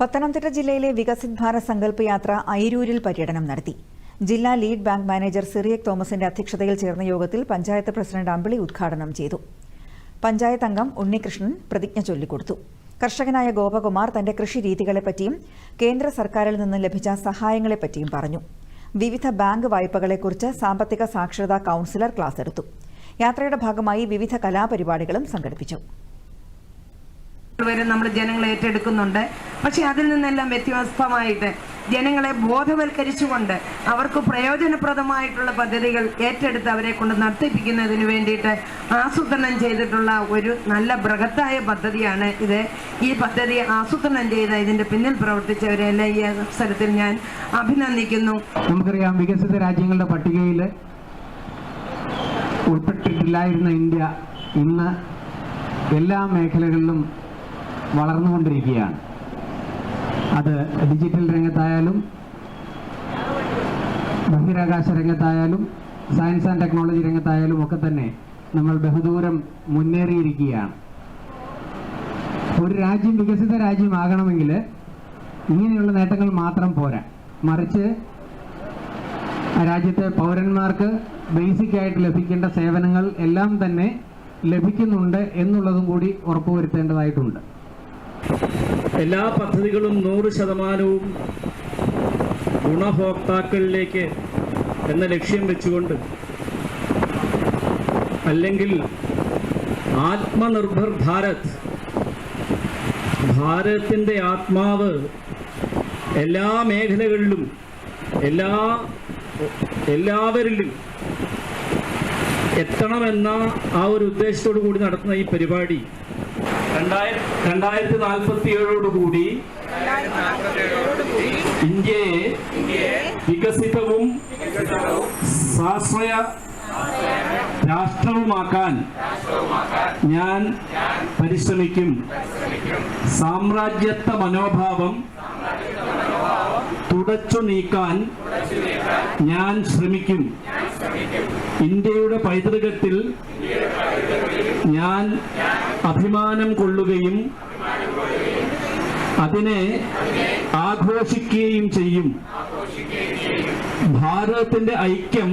പത്തനംതിട്ട ജില്ലയിലെ വികസിത് ഭാരത് സങ്കല്പ് യാത്ര അയിരൂരിൽ പര്യടനം നടത്തി. ജില്ലാ ലീഡ് ബാങ്ക് മാനേജർ സിറിയക് തോമസിന്റെ അധ്യക്ഷതയിൽ ചേർന്ന യോഗത്തിൽ പഞ്ചായത്ത് പ്രസിഡന്റ് അമ്പിളി ഉദ്ഘാടനം ചെയ്തു. പഞ്ചായത്ത് അംഗം ഉണ്ണികൃഷ്ണൻ പ്രതിജ്ഞ ചൊല്ലിക്കൊടുത്തു. കർഷകനായ ഗോപകുമാർ തന്റെ കൃഷി രീതികളെപ്പറ്റിയും കേന്ദ്ര സർക്കാരിൽ നിന്ന് ലഭിച്ച സഹായങ്ങളെപ്പറ്റിയും പറഞ്ഞു. വിവിധ ബാങ്ക് വായ്പകളെക്കുറിച്ച് സാമ്പത്തിക സാക്ഷരതാ കൌൺസിലർ ക്ലാസ് എടുത്തു. യാത്രയുടെ ഭാഗമായി വിവിധ കലാപരിപാടികളും സംഘടിപ്പിച്ചു. നമ്മൾ ജനങ്ങളെ ഏറ്റെടുക്കുന്നുണ്ട്. പക്ഷെ അതിൽ നിന്നെല്ലാം വ്യത്യസ്തമായിട്ട് ജനങ്ങളെ ബോധവൽക്കരിച്ചുകൊണ്ട് അവർക്ക് പ്രയോജനപ്രദമായിട്ടുള്ള പദ്ധതികൾ ഏറ്റെടുത്ത് അവരെ കൊണ്ട് നടത്തിപ്പിക്കുന്നതിന് വേണ്ടിയിട്ട് ആസൂത്രണം ചെയ്തിട്ടുള്ള ഒരു നല്ല ബൃഹത്തായ പദ്ധതിയാണ് ഇത്. ഈ പദ്ധതി ആസൂത്രണം ചെയ്ത ഇതിന്റെ പിന്നിൽ പ്രവർത്തിച്ചവരെല്ലാം ഈ അവസരത്തിൽ ഞാൻ അഭിനന്ദിക്കുന്നു. നമുക്കറിയാം വികസിത രാജ്യങ്ങളുടെ പട്ടികയിൽ ഉൾപ്പെട്ടിട്ടില്ലായിരുന്ന ഇന്ത്യ ഇന്ന് എല്ലാ മേഖലകളിലും വളർന്നുകൊണ്ടിരിക്കുകയാണ്. അത് ഡിജിറ്റൽ രംഗത്തായാലും ബഹിരാകാശ രംഗത്തായാലും സയൻസ് ആൻഡ് ടെക്നോളജി രംഗത്തായാലും ഒക്കെ തന്നെ നമ്മൾ ബഹുദൂരം മുന്നേറിയിരിക്കുകയാണ്. ഒരു രാജ്യം വികസിത രാജ്യമാകണമെങ്കിൽ ഇങ്ങനെയുള്ള നേട്ടങ്ങൾ മാത്രം പോരാ. മറിച്ച് രാജ്യത്തെ പൗരന്മാർക്ക് ബേസിക് ആയിട്ട് ലഭിക്കേണ്ട സേവനങ്ങൾ എല്ലാം തന്നെ ലഭിക്കുന്നുണ്ട് എന്നുള്ളതും കൂടി ഉറപ്പുവരുത്തേണ്ടതായിട്ടുണ്ട്. എല്ലാ പദ്ധതികളും നൂറ് ശതമാനവും ഗുണഭോക്താക്കളിലേക്ക് എന്ന ലക്ഷ്യം വെച്ചുകൊണ്ട് അല്ലെങ്കിൽ ആത്മനിർഭർ ഭാരത് ഭാരതത്തിന്റെ ആത്മാവ് എല്ലാ മേഖലകളിലും എല്ലാ എല്ലാവരിലും എത്തണമെന്ന ആ ഒരു ഉദ്ദേശത്തോടു കൂടി നടത്തുന്ന ഈ പരിപാടി രണ്ടായിരത്തി രണ്ടായിരത്തി നാൽപ്പത്തി ഏഴോടുകൂടി ഇന്ത്യയെ വികസിതവും സ്വാശ്രയ രാഷ്ട്രവുമാക്കാൻ ഞാൻ പരിശ്രമിക്കും. സാമ്രാജ്യത്വ മനോഭാവം തുടച്ചു നീക്കാൻ ഞാൻ ശ്രമിക്കും. ഇന്ത്യയുടെ പൈതൃകത്തിൽ ഞാൻ അഭിമാനം കൊള്ളുകയും അതിനെ ആഘോഷിക്കുകയും ചെയ്യും. ഭാരതത്തിന്റെ ഐക്യം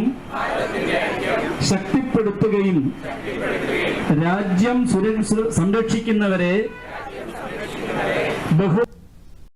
ശക്തിപ്പെടുത്തുകയും രാജ്യം സുര- സംരക്ഷിക്കുന്നവരെ ബഹു